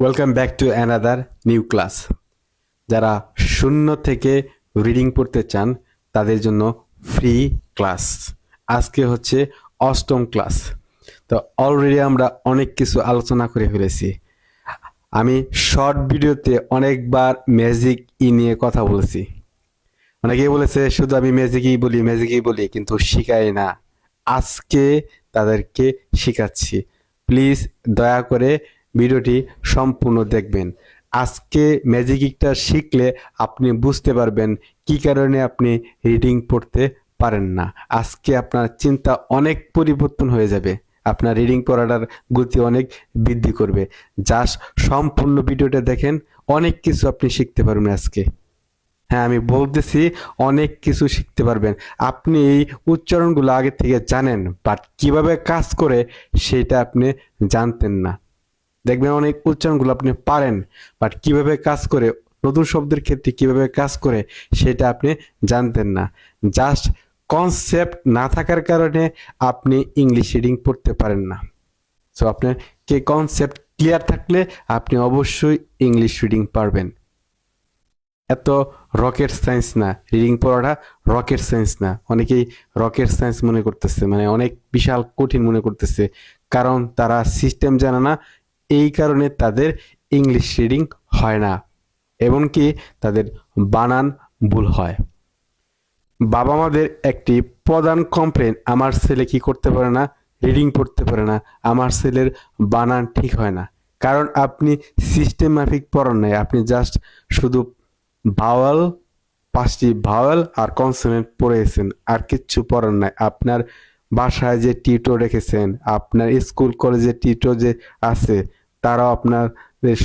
Welcome back to another new class যারা শূন্য থেকে রিডিং পড়তে চান, তাদের জন্য ফ্রি ক্লাস আজকে হচ্ছে অষ্টম ক্লাস তো অলরেডি আমরা অনেক কিছু আলোচনা করে ফেলেছি। আমি শর্ট ভিডিওতে অনেকবার ম্যাজিক ই নিয়ে কথা বলেছি। অনেকেই বলেছে, শুধু আমি ম্যাজিকই বলি ম্যাজিকই বলি, কিন্তু শিখাই না। আজকে তাদেরকে শেখাচ্ছি। প্লিজ দয়া করে ভিডিওটি সম্পূর্ণ দেখবেন। আজকে ম্যাজিকটা শিখলে আপনি বুঝতে পারবেন কি কারণে আপনি রিডিং পড়তে পারেন না। আজকে আপনার চিন্তা অনেক পরিবর্তন হয়ে যাবে। আপনার রিডিং পড়াটার গতি অনেক বৃদ্ধি করবে। জাস্ট সম্পূর্ণ ভিডিওটা দেখেন, অনেক কিছু আপনি শিখতে পারবেন আজকে। হ্যাঁ আমি বলতেছি অনেক কিছু শিখতে পারবেন। আপনি এই উচ্চারণগুলো আগে থেকে জানেন বাট কীভাবে কাজ করে সেটা আপনি জানতেন না। দেখবেন অনেক উচ্চারণগুলো আপনি পারেন বাট কীভাবে কাজ করে, নতুন শব্দের ক্ষেত্রে কীভাবে কাজ করে, সেটা আপনি জানতেন না। জাস্ট কনসেপ্ট না থাকার কারণে আপনি ইংলিশ রিডিং পড়তে পারেন না। সো আপনার কে কনসেপ্ট ক্লিয়ার থাকলে আপনি অবশ্যই ইংলিশ রিডিং পারবেন। এত রকেট সায়েন্স না। রিডিং পড়াটা রকেট সায়েন্স না। অনেকেই রকেট সায়েন্স মনে করতেছে মানে অনেক বিশাল কঠিন মনে করতেছে, কারণ তারা সিস্টেম জানে না এই কারণে তাদের ইংলিশ রিডিং হয় না, এমনকি তাদের বানান ভুল হয়। বাবা মাদের একটি প্রধান কমপ্লেন আমার ছেলে কি করতে পারে না? রিডিং পড়তে পারে না। আমার ছেলের বানান ঠিক হয় না। কারণ আপনি সিস্টেম মাফিক পড়ান নাই, আপনি জাস্ট শুধু ভাওয়াল পাঁচটি ভাওয়াল আর কনসোনেন্ট পড়েছেন, আর কিচ্ছু পড়ান নাই। আপনার বাসায় যে টিউটর রেখেছেন, আপনার স্কুল কলেজে টিউটর যে আছে তারাও আপনার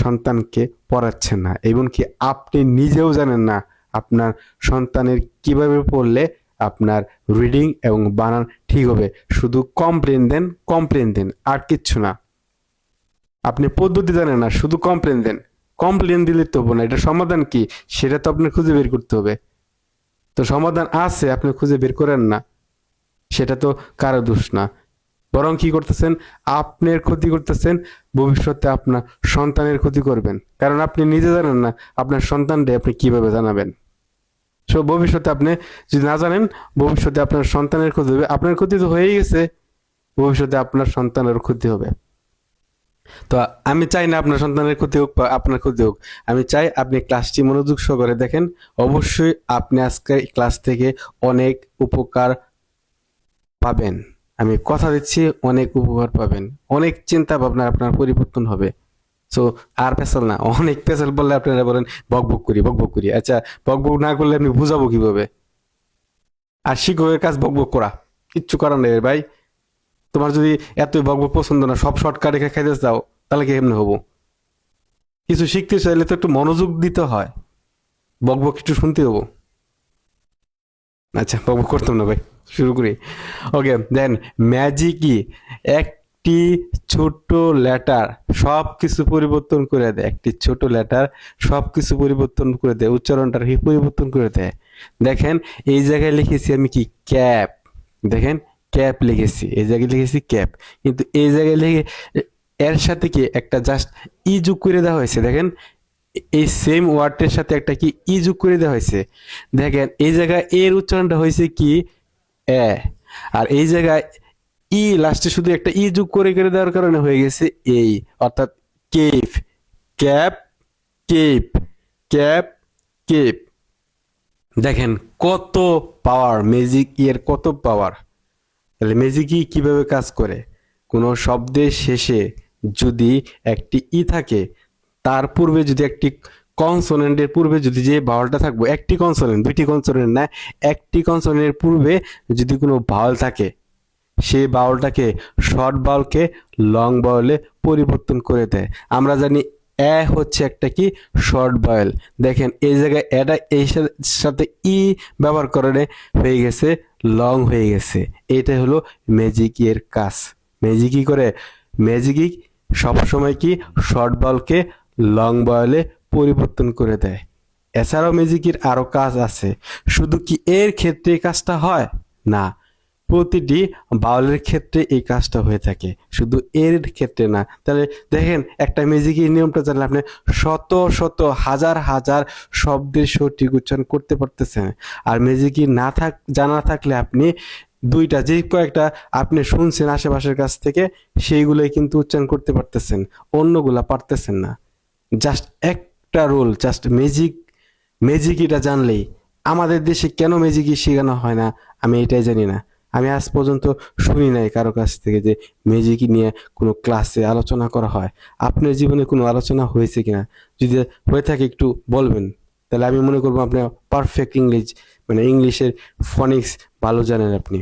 সন্তানকে পড়াচ্ছেন না। এমনকি আপনি নিজেও জানেন না আপনার সন্তানের কীভাবে পড়লে আপনার রিডিং এবং বানান ঠিক হবে। শুধু কমপ্লেন দেন কমপ্লেন দেন, আর কিচ্ছু না। আপনি পদ্ধতি জানেন না, শুধু কমপ্লেন দেন। কমপ্লেন দিলে তো না, এটা সমাধান কি? সেটা তো আপনার খুঁজে বের করতে হবে। তো সমাধান আছে, আপনি খুঁজে বের করেন না। সেটা তো কারও দোষ না। বরং কি করতেছেন? আপনার ক্ষতি করতেছেন, ভবিষ্যতে আপনার সন্তানের ক্ষতি করবেন। কারণ আপনি নিজে জানেন না আপনার সন্তানকে আপনি কীভাবে জানাবেন। সো ভবিষ্যতে আপনি যদি না জানেন, ভবিষ্যতে আপনার সন্তানের ক্ষতি হবে। আপনার ক্ষতি তো হয়েই গেছে, ভবিষ্যতে আপনার সন্তানের ক্ষতি হবে। তো আমি চাই না আপনার সন্তানের ক্ষতি হোক বা আপনার ক্ষতি হোক। আমি চাই আপনি ক্লাসটি মনোযোগ সহকারে দেখেন। অবশ্যই আপনি আজকের ক্লাস থেকে অনেক উপকার পাবেন। আমি কথা দিচ্ছি, অনেক উপকার পাবেন। অনেক চিন্তা ভাবনা আপনার পরিবর্তন হবে। সো আর পেশাল না, অনেক পেশাল বললে আপনারা বলেন, বক বক করি, বক বক করি। আচ্ছা বক বক না করলে আমি বুঝাবো কীভাবে? আর শিক্ষকের কাজ বক বক করা। কিচ্ছু করার নেই ভাই। তোমার যদি এতই বক বক পছন্দ না, সব শর্টকাট রেখে খাইতে চাও, তাহলে কি এমনি হব? কিছু শিখতে চাইলে তো একটু মনোযোগ দিতে হয়। বক বক একটু শুনতে হব। আচ্ছা বক বক করতাম না ভাই। শুরু করি। ওকে দেন ম্যাজিকই একটি ছোট লেটার সব কিছু পরিবর্তন করে দেয়। একটি ছোট লেটার সব কিছু পরিবর্তন করে দেয়, উচ্চারণটা পরিবর্তন করে দেয়। দেখেন, এই জায়গায় লিখেছি আমি কি? ক্যাপ দেখেন ক্যাপ লিখেছি। এই জায়গায় লিখেছি ক্যাপ কিন্তু এই জায়গায় লিখে, এর সাথে কি একটা জাস্ট ই যোগ করে দেওয়া হয়েছে? দেখেন, এই সেম ওয়ার্ডের সাথে একটা কি ই যোগ করে দেওয়া হয়েছে? দেখেন, এই জায়গায় এর উচ্চারণটা হয়েছে কি? এ, আর এই জায়গায় ই লাস্টে শুধু একটা ই যোগ করে করে দেওয়ার কারণে হয়ে গেছে এই, অর্থাৎ cap cap cap cap cap দেখেন কত পাওয়ার ম্যাজিক এর কত পাওয়ার তাহলে ম্যাজিকই কীভাবে কাজ করে? কোনো শব্দের শেষে যদি একটি ই থাকে, তার পূর্বে যদি একটি কনসোনেন্টের পূর্বে যদি যে ভাওয়ালটা থাকব, একটি কনসোনেন্ট দুইটি কনসোনেন্ট না, একটি কনসোনেন্টের পূর্বে যদি কোনো ভাওয়াল থাকে সেই বাউলটাকে শর্ট বাউলকে লং বাউলে পরিবর্তন করে দেয়। আমরা জানি এ হচ্ছে একটা কি? শর্ট বাউল দেখেন, এই জায়গায় এটা এই সাথে ই ব্যবহার করে হয়ে গেছে লং হয়ে গেছে। এটা হলো ম্যাজিক এর কাজ। ম্যাজিকই করে? ম্যাজিকই সবসময় কি? শর্ট বলকে লং বলে পরিবর্তন করে দেয়। এছাড়াও ম্যাজিকের আরও কাজ আছে। শুধু কি এর ক্ষেত্রে এই কাজটা হয়? না, প্রতিটি বাউলের ক্ষেত্রে এই কাজটা হয়ে থাকে। শুধু এর ক্ষেত্রে না। তাহলে দেখেন, একটা ম্যাজিকের নিয়মটা জানলে আপনি শত শত, হাজার হাজার শব্দের সঠিক উচ্চারণ করতে পারতেছেন। আর ম্যাজিকি না থাক, জানা থাকলে আপনি দুইটা, যে কয়েকটা আপনি শুনছেন আশেপাশের কাছ থেকে, সেইগুলোই কিন্তু উচ্চারণ করতে পারতেছেন। অন্যগুলা পারতেছেন না। জাস্ট একটা রোল জাস্ট ম্যাজিক ম্যাজিক এটা জানলেই আমাদের দেশে কেন ম্যাজিকই শেখানো হয় না, আমি এটাই জানি না। আমি আজ পর্যন্ত শুনি নাই কারও কাছ থেকে যে ম্যাজিক নিয়ে কোনো ক্লাসে আলোচনা করা হয়। আপনার জীবনে কোনো আলোচনা হয়েছে কিনা? যদি হয়ে থাকে একটু বলবেন। তাহলে আমি মনে করব আপনি পারফেক্ট ইংলিশ মানে ইংলিশের ফনিক্স ভালো জানেন আপনি।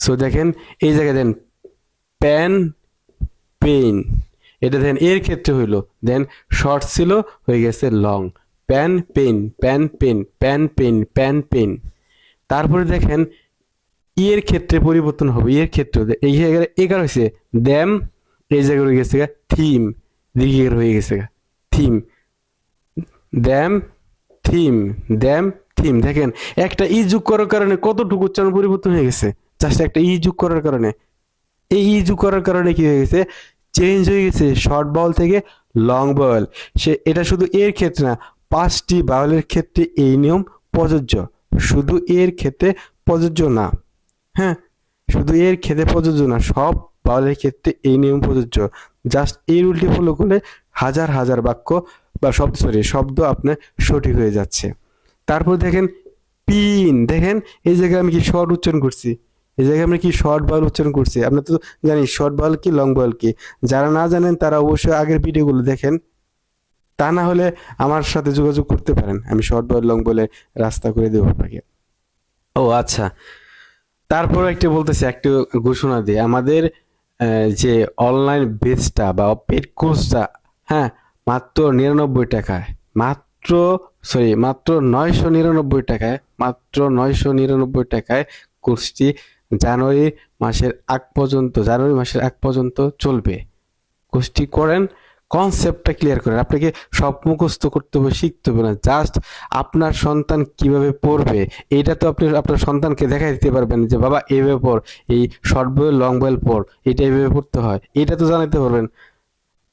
সো দেখেন, এই জায়গায় দেন প্যান পেইন এটা দেন এর ক্ষেত্রে হইল, দেন শর্ট ছিল, হয়ে গেছে long pan pen pan pen pan pen pan pen তারপরে দেখেন ইয়ের ক্ষেত্রে পরিবর্তন হবে। ইয়ের ক্ষেত্রে এই জায়গায় এগারো হয়েছে? দ্যাম এই জায়গায় হয়ে গেছে থিম দিকে হয়ে গেছে theme them theme them theme দেখেন, একটা ই যোগ করার কারণে কতটুকু উচ্চারণ পরিবর্তন হয়ে গেছে? জাস্ট একটা ই যোগ করার কারণে। এই ই যোগ করার কারণে কি হয়ে গেছে? চেঞ্জ হয়ে গেছে শর্ট বাউল থেকে লং বাউল সে, এটা শুধু এর ক্ষেত্রে না, পাঁচটি বাউলের ক্ষেত্রে এই নিয়ম প্রযোজ্য। শুধু এর ক্ষেত্রে প্রযোজ্য না হ্যাঁ? শুধু এর ক্ষেত্রে প্রযোজ্য না, সব বাউলের ক্ষেত্রে এই নিয়ম প্রযোজ্য। জাস্ট এই রুলটি ফলো করলে হাজার হাজার বাক্য বা শব্দ সরি শব্দ আপনার সঠিক হয়ে যাচ্ছে। তারপর দেখেন পিন দেখেন, এই জায়গায় আমি কি শর্ট উচ্চারণ করছি? এই জায়গায় আমরা কি শর্ট বল উচ্চারণ করছি? আমরা তো জানি শর্ট বল কি লং বল কি? যারা না জানেন তারা অবশ্যই আগের ভিডিওগুলো দেখেন। তা না হলে আমার সাথে যোগাযোগ করতে পারেন। আমি শর্ট বল লং বলে রাস্তা করে দেবো আপনাকে। ও আচ্ছা। তারপর একটু বলতেছি, একটু ঘোষণা দিয়ে। আমাদের যে অনলাইন বেসটা বা পেড কোর্সটা হ্যাঁ মাত্র নিরানব্বই টাকায়। মাত্র সরি মাত্র নয়শো নিরানব্বই টাকায়, মাত্র নয়শো নিরানব্বই টাকায় কোর্সটি জানুয়ারি মাসের আগ পর্যন্ত, জানুয়ারি মাসের আগ পর্যন্ত চলবে। কোর্সটি করেন কনসেপ্টটা ক্লিয়ার করেন। আপনাকে সব মুখস্থ করতে হবে, শিখতে হবে না। জাস্ট আপনার সন্তান কীভাবে পড়বে, এটা তো আপনি, আপনার সন্তানকে দেখাই দিতে পারবেন যে, বাবা এভাবে পড়, এই শর্ট বয়েল লং বয়েল পড়, এটা এভাবে পড়তে হয়। এটা তো জানাতে পারবেন।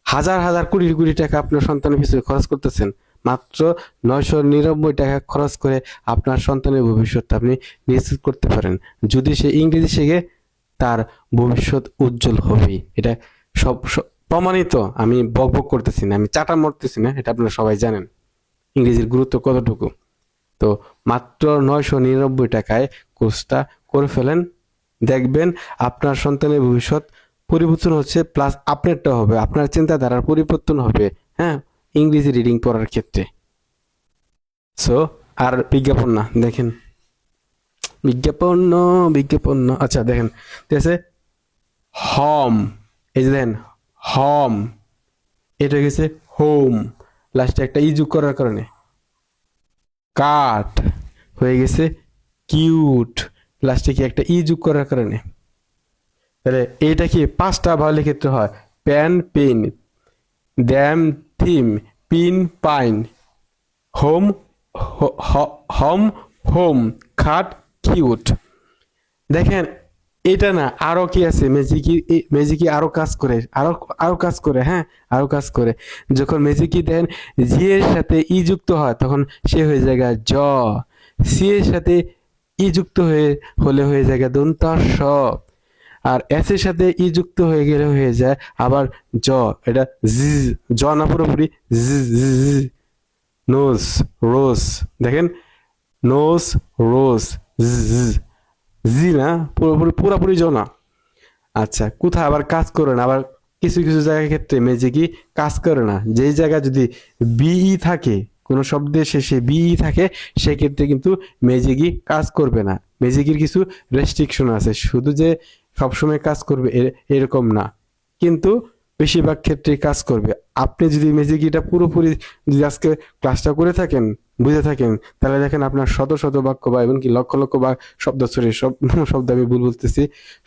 হাজার হাজার, কোটি কোটি টাকা আপনার সন্তানের পিছনে খরচ করতেছেন। মাত্র নয়শো নিরানব্বই টাকা খরচ করে আপনার সন্তানের ভবিষ্যৎটা আপনি নিশ্চিত করতে পারেন। যদি সে ইংরেজি শেখে, তার ভবিষ্যৎ উজ্জ্বল হবেই। এটা সব প্রমাণিত। আমি বক বক করতেছি না, আমি চাটা মরতেছি না, এটা আপনারা সবাই জানেন। ইংরেজির গুরুত্ব কতটুকু? তো মাত্র নয়শো নিরানব্বই টাকায় কোর্সটা করে ফেলেন। দেখবেন আপনার সন্তানের ভবিষ্যৎ পরিবর্তন হচ্ছে প্লাস আপনারটা হবে, আপনার চিন্তাধারার পরিবর্তন হবে হ্যাঁ? ইংরেজি রিডিং পড়ার ক্ষেত্রে। সো আর বিজ্ঞাপন না, দেখেন। বিজ্ঞাপন বিজ্ঞাপন আচ্ছা দেখেন। ঠিক আছে? হম এই যে দেখেন হম এটা গেছে হোম লাস্টে একটা ইজু করার কারণে। কাট হয়ে গেছে কিউট লাস্টে কি একটা ই করার কারণে। তাহলে এটা কি পাঁচটা ভাওয়ালের ক্ষেত্রে হয়? Pan pen them theme pin pine home hum home cut cute দেখেন, এটা না আরও কি আছে? ম্যাজিকি ম্যাজিকি আরও কাজ করে, আরও আরও কাজ করে হ্যাঁ? আরও কাজ করে। যখন ম্যাজিকি দেন জি এর সাথে ই যুক্ত হয়, তখন সে হয়ে যায় গা জ। সি এর সাথে ই যুক্ত হয়ে, হলে হয়ে যায় গা দন্ত স আর এস এর সাথে ই যুক্ত হয়ে গেলে হয়ে যায় আবার জ, এটা জি জ না পুরোপুরি জি জি নোজ, রোজ, দেখেন? নোজ, রোজ জি না? পুরোপুরি পুরোপুরি জ না। আচ্ছা কোথায় আবার কাজ করে না? আবার কিছু কিছু জায়গার ক্ষেত্রে ম্যাজিকই কাজ করে না। যেই জায়গায় যদি বিই থাকে, কোনো শব্দের শেষে বিই থাকে, সেক্ষেত্রে কিন্তু ম্যাজিকই কাজ করবে না। ম্যাজিকের কিছু রেস্ট্রিকশন আছে। শুধু যে সবসময় কাজ করবে এরকম না। কিন্তু বেশিরভাগ ক্ষেত্রে কাজ করবে। আপনি যদি ম্যাজিকিটা পুরোপুরি যদি আজকে ক্লাসটা করে থাকেন, বুঝে থাকেন, তাহলে দেখেন আপনার শত শত বাক্য বা এমনকি লক্ষ লক্ষ বা শব্দ সরি সব শব্দ আমি ভুল বলতেছি,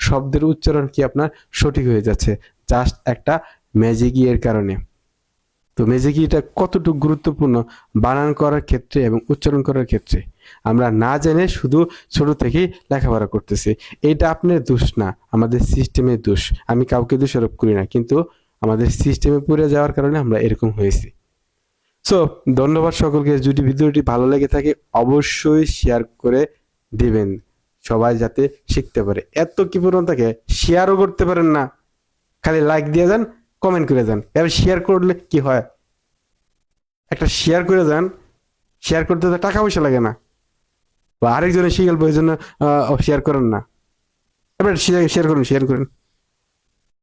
শব্দের উচ্চারণ কি আপনার সঠিক হয়ে যাচ্ছে? জাস্ট একটা ম্যাজিক কারণে। তো মেজেকিটা কতটুকু গুরুত্বপূর্ণ? বানান করার ক্ষেত্রে এবং উচ্চারণ করার ক্ষেত্রে। আমরা না জেনে শুধু ছোট থেকেই লেখাপড়া করতেছি। এটা আপনার দোষ না, আমাদের সিস্টেমের দোষ। আমি কাউকে দোষারোপ করি না, কিন্তু আমাদের সিস্টেমে পড়ে যাওয়ার কারণে আমরা এরকম হয়েছি। সো ধন্যবাদ সকলকে। যদি ভিডিওটি ভালো লেগে থাকে, অবশ্যই শেয়ার করে দিবেন। সবাই যাতে শিখতে পারে। এত কি থাকে? শেয়ারও করতে পারেন না। খালি লাইক দিয়ে যান কমেন্ট করে যান এবার শেয়ার করলে কি হয়? একটা শেয়ার করে যান শেয়ার করতে তো টাকা পয়সা লাগে না। বা আরেকজনের শিখাল ওই জন্য শেয়ার করেন না। এবার শেয়ার করুন শেয়ার করুন।